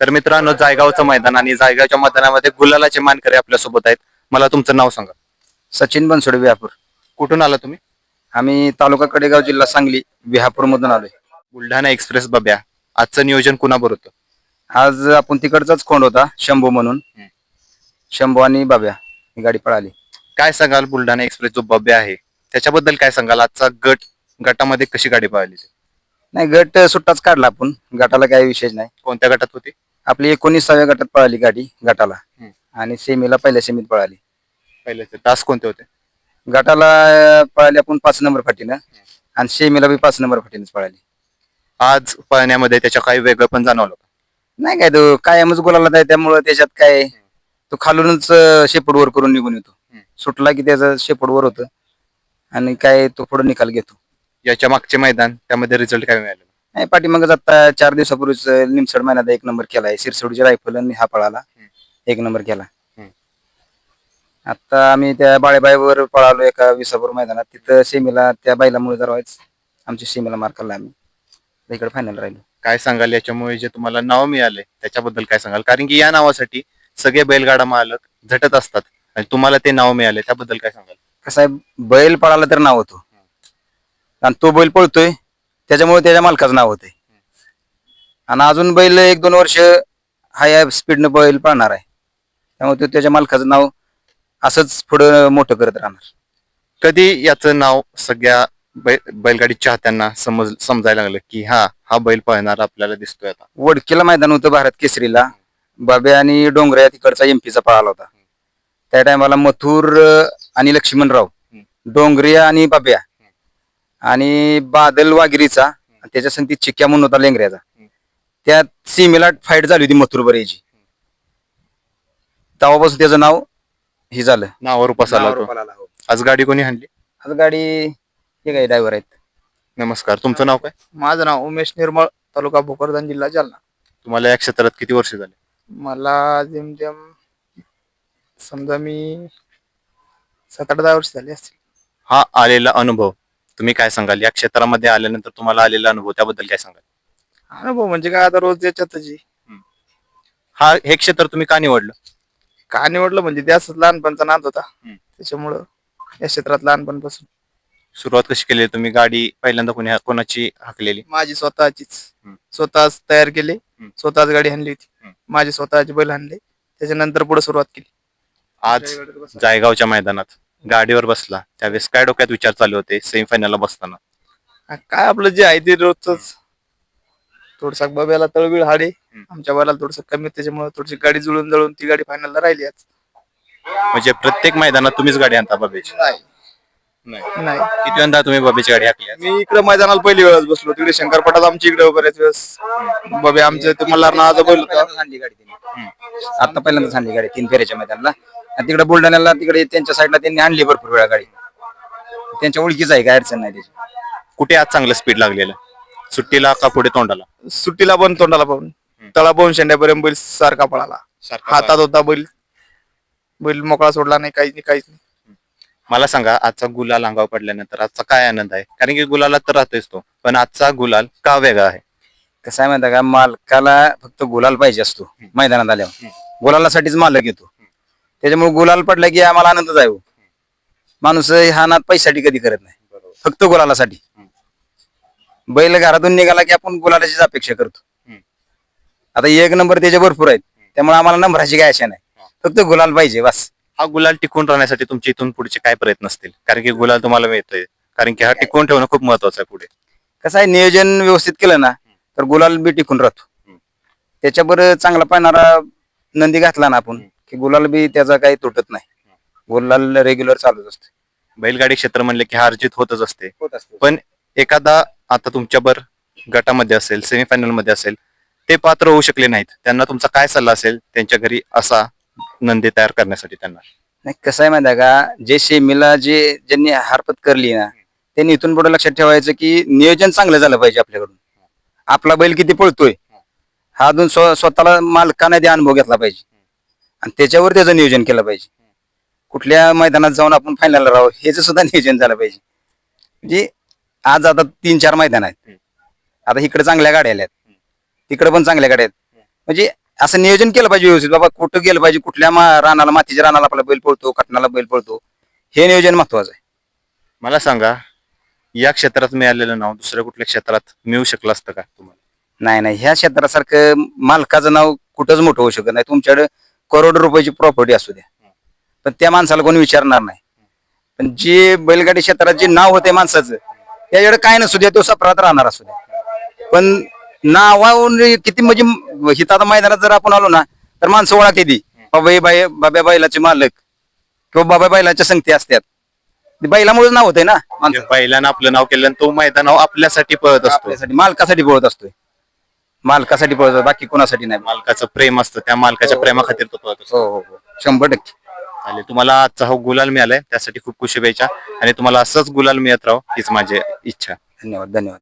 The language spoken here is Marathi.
तर मित्रांनो जायगावचं मैदान आणि जायगावच्या मैदानामध्ये गुलालाचे मानकरी आपल्यासोबत आहेत. मला तुमचं नाव सांगा. सचिन बनसोडे विहापूर. कुठून आला तुम्ही? आम्ही तालुका कडेगाव जिल्हा सांगली विहापूर मधून आलोय. बुलढाणा एक्सप्रेस बब्या. आजचं नियोजन कुणाबरोबर होतं? आज आपण तिकडचाच खोंड होता शंभू म्हणून. हम्म. शंभू आणि बाब्या ही गाडी पळाली. काय सांगाल बुलढाणा एक्सप्रेस जो बब्या आहे? त्याच्याबद्दल काय सांगाल? आजचा गट गटामध्ये कशी गाडी पाहिली नाही गट सुट्टाच काढला आपण. गटाला काही विशेष नाही. कोणत्या गटात होती? आपली एकोणीसाव्या गटात पळाली गाडी गटाला. हम्म. आणि सेमीला पहिल्या सेमीत पळाली. पहिले ते तास कोणते होते? गटाला अं, पळाली आपण पाच नंबर फाटीनं. आणि सेमीला बी पाच नंबर फाटीनच पळाली. आज पळण्यामध्ये त्याच्या काही वेगळं पण जाणवलं का? नाही काय तो कायमच गोलाला आहे त्यामुळं त्याच्यात काय तो खालूनच अं, शेपूट वर करून निघून येतो. हम्म. सुटला की त्याचं शेपूट वर होतं. आणि काय तो पुढे निकाल घेतो. याच्या मागचे मैदान त्यामध्ये रिझल्ट काय मिळाले? नाही पाठीमागच आता चार दिवसापूर्वीच निमसड महिन्यात एक नंबर केलाय. सिरसोडची रायफल आणि हा पळाला. एक नंबर केला. आता आम्ही त्या बाळेबाईवर पळालो एका विसापूर मैदानात. तिथं सेमीला त्या बैलामुळे जर व्हायच. आमची सेमीला मार खाल्ला आम्ही. इकडे फायनल राहिलो. काय सांगाल याच्यामुळे जे तुम्हाला नाव मिळाले त्याच्याबद्दल काय सांगाल? कारण की या नावासाठी सगळे बैलगाडा मालक झटत असतात. आणि तुम्हाला ते नाव मिळाले त्याबद्दल काय सांगाल? कसं आहे बैल पळाला तर नाव होतो. आणि तो बैल पळतोय त्याच्यामुळे त्याच्या मालकाचं नाव होतंय. आणि अजून बैल एक दोन वर्ष हाय स्पीडनं बैल पळणार आहे. त्यामुळे तो त्याच्या मालकाचं नाव असंच पुढं मोठं करत राहणार. कधी याचं नाव सगळ्या बै- बैलगाडी चाहत्यांना समज समजायला लागलं की हा हा बैल पळणार आपल्याला दिसतोय आता? वडकीला मैदान होतं भारत केसरीला. बाबे आणि डोंगऱ्या तिकडचा एमपीचा पळाला होता. त्या टायमाला मथुर अं, आणि लक्ष्मणराव. डोंगरिया आणि बाब्या आणि बादल वागिरीचा आणि त्याच्या संगती चिक्या म्हणून होता लेंगऱ्याचा. त्या सीमेला फाईट झाली होती मथुर बरेची तेव्हापासून त्याचं नाव हे झालं. नावावर उपास आला होतो. हो. आज गाडी कोणी आणली? आज गाडी हे काय ड्रायव्हर आहेत? नमस्कार तुमचं नाव काय? माझं नाव उमेश निर्मळ तालुका भोकरदन जिल्हा जालना. तुम्हाला या क्षेत्रात किती वर्ष झाले? मला जेमतेम समजा मी सात आठ दहा वर्ष झाली असतील. हा आलेला अनुभव. तुम्ही काय सांगाल? या क्षेत्रामध्ये आल्यानंतर तुम्हाला आलेला अनुभव त्याबद्दल काय सांगाल? अनुभव म्हणजे काय? आता रोज याच्यातच आहे. हा हे क्षेत्र तुम्ही का निवडलं? का निवडलं म्हणजे ते असंच लहानपणचा नाद होता. हम्म. त्याच्यामुळं या क्षेत्रात लहानपणापासून. सुरुवात कशी केली तुम्ही? गाडी पहिल्यांदा कोणी कोणाची हाकलेली? माझी स्वतःचीच. हम्म. स्वतःच तयार केली. स्वतःच गाडी आणली होती. हम्म. माझी स्वतःची बैल आणले. त्याच्यानंतर पुढे सुरुवात केली. आज जायगावच्या मैदानात. गाडीवर बसला. त्यावेळेस काय डोक्यात विचार चालू होते? सेमीफायनलला बसताना. काय आपलं जे आहे ते रोजच थोडसा बब्याला तळबीळ हाडे. आमच्या बैलाला थोडस कमी त्याच्यामुळे थोडीशी गाडी जुळून जळून ती गाडी फायनलला राहिली आज. म्हणजे प्रत्येक मैदानात तुम्हीच गाडी आणता बाबेची? नाही. नाही. नाही. किती तुम्ही बाबेची गाडी हाकली आज? मी इकडे मैदानाला पहिली वेळेस बसलो. तिकडे शंकरपटात आमच्या इकडे बऱ्याच वेळेस. बाबे आमच्या ते मल्हार नावाचा बैल होता. आणली गाडी आता पहिल्यांदाच आणली गाडी तीन फेऱ्याच्या मैदानाला. आणि तिकडे बुलढाण्याला तिकडे त्यांच्या साईडला त्यांनी आणली भरपूर वेळा गाडी त्यांच्या ओळखीच आहे काय अडचण नाही त्याची. कुठे आज चांगलं स्पीड लागलेलं? सुट्टीला का पुढे तोंडाला? सुट्टीला पण तोंडाला पाहून तळा पाहून शेंड्यापर्यंत बैल सारखा पळाला. हातात होता बैल. बैल मोकळा सोडला नाही काहीच नाही काहीच नाही. मला सांगा आजचा गुलाल अंगावर पडल्यानंतर आजचा काय आनंद आहे? कारण की गुलाला तर राहतोच तो पण आजचा गुलाल का वेगळा आहे? कसं आहे माहिती का? मालकाला फक्त गुलाल पाहिजे असतो मैदानात आल्यावर. गुलालासाठीच मालक येतो. त्याच्यामुळे गुलाल पडला की आम्हाला आनंदच आहे हो. माणूस हा नाद पैशासाठी कधी करत नाही. फक्त गुलालासाठी. बैल घरातून निघाला की आपण गुलालाचीच अपेक्षा करतो. हम्म. आता एक नंबर त्याचे भरपूर आहेत. त्यामुळे आम्हाला नंबराची काय आशा नाही. फक्त गुलाल पाहिजे बस. हा गुलाल टिकून राहण्यासाठी तुमचे इथून पुढचे काय प्रयत्न असतील? कारण की गुलाल तुम्हाला मिळतोय. कारण की हा टिकून ठेवणं खूप महत्वाचं आहे पुढे. कसं आहे नियोजन व्यवस्थित केलं ना तर गुलाल बी टिकून राहतो. हम्म. त्याच्यावर चांगला पाहणारा नंदी घातला ना आपण की गुलाल बी त्याचा काही तुटत नाही. गुलाल रेग्युलर चालूच असते. बैलगाडी क्षेत्र म्हणले की हार जीत होतच असते. होत असते. पण एखादा आता तुमच्यावर गटामध्ये असेल सेमीफायनलमध्ये असेल ते पात्र होऊ शकले नाहीत. त्यांना तुमचा काय सल्ला असेल? त्यांच्या घरी असा नंदी तयार करण्यासाठी त्यांना. नाही कसं आहे माहिती आहे का? जे शेमीला जे ज्यांनी हारपत करली ना त्यांनी इथून पुढे लक्षात ठेवायचं की नियोजन चांगलं झालं पाहिजे आपल्याकडून. आपला बैल किती पळतोय? हा अजून स्व- स्वतःला मालकाने ते अनुभव घेतला पाहिजे. आणि त्याच्यावर त्याचं नियोजन केलं पाहिजे. कुठल्या मैदानात जाऊन आपण फायनल राहू ह्याचं सुद्धा नियोजन झालं पाहिजे. म्हणजे आज आता तीन चार मैदान आहेत. आता इकडे चांगल्या गाड्या आल्यात. तिकडे पण चांगल्या गाड्या आहेत. म्हणजे असं नियोजन केलं पाहिजे व्यवस्थित. बाबा कुठं गेलं पाहिजे कुठल्या मा- रानाला मातीच्या रानाला आपला बैल पळतो कटणाला बैल पळतो हे नियोजन महत्वाचं आहे. मला सांगा या क्षेत्रात मिळालेलं नाव दुसऱ्या कुठल्या क्षेत्रात मिळू शकलं असतं का तुम्हाला? नाही नाही. ह्या क्षेत्रासारखं मालकाचं नाव कुठंच मोठं होऊ शकत नाही. तुमच्याकडे करोड रुपयाची प्रॉपर्टी असू द्या. पण त्या माणसाला कोणी विचारणार नाही. पण जे बैलगाडी क्षेत्रात जे नाव होते माणसाचं त्याच्याकडे काय नसू द्या तो सफरात राहणार असू द्या. पण नावावरून किती म्हणजे हिता मैदानात जर आपण आलो ना तर माणसं ओळखते ती बाबा हे बाई बाबा बैलाचे मालक किंवा बाबा बैलाच्या संगती असतात. बैलामुळे नाव होते ना बैलानं आपलं नाव केलं तो मैदान आपल्यासाठी पळत असतो. मालकासाठी पळत असतोय. मालकासाठी पळत असतो, बाकी कोणासाठी नाही. मालकाचं प्रेम असतं त्या मालकाच्या प्रेमाखातीर तो पळत. असतो हो हो हो. शंभर टक्के. चालेल तुम्हाला आजचा हा गुलाल मिळालाय त्यासाठी खूप खुशी व्हायच्या आणि तुम्हाला असंच गुलाल मिळत राहो हीच माझी इच्छा. धन्यवाद धन्यवाद.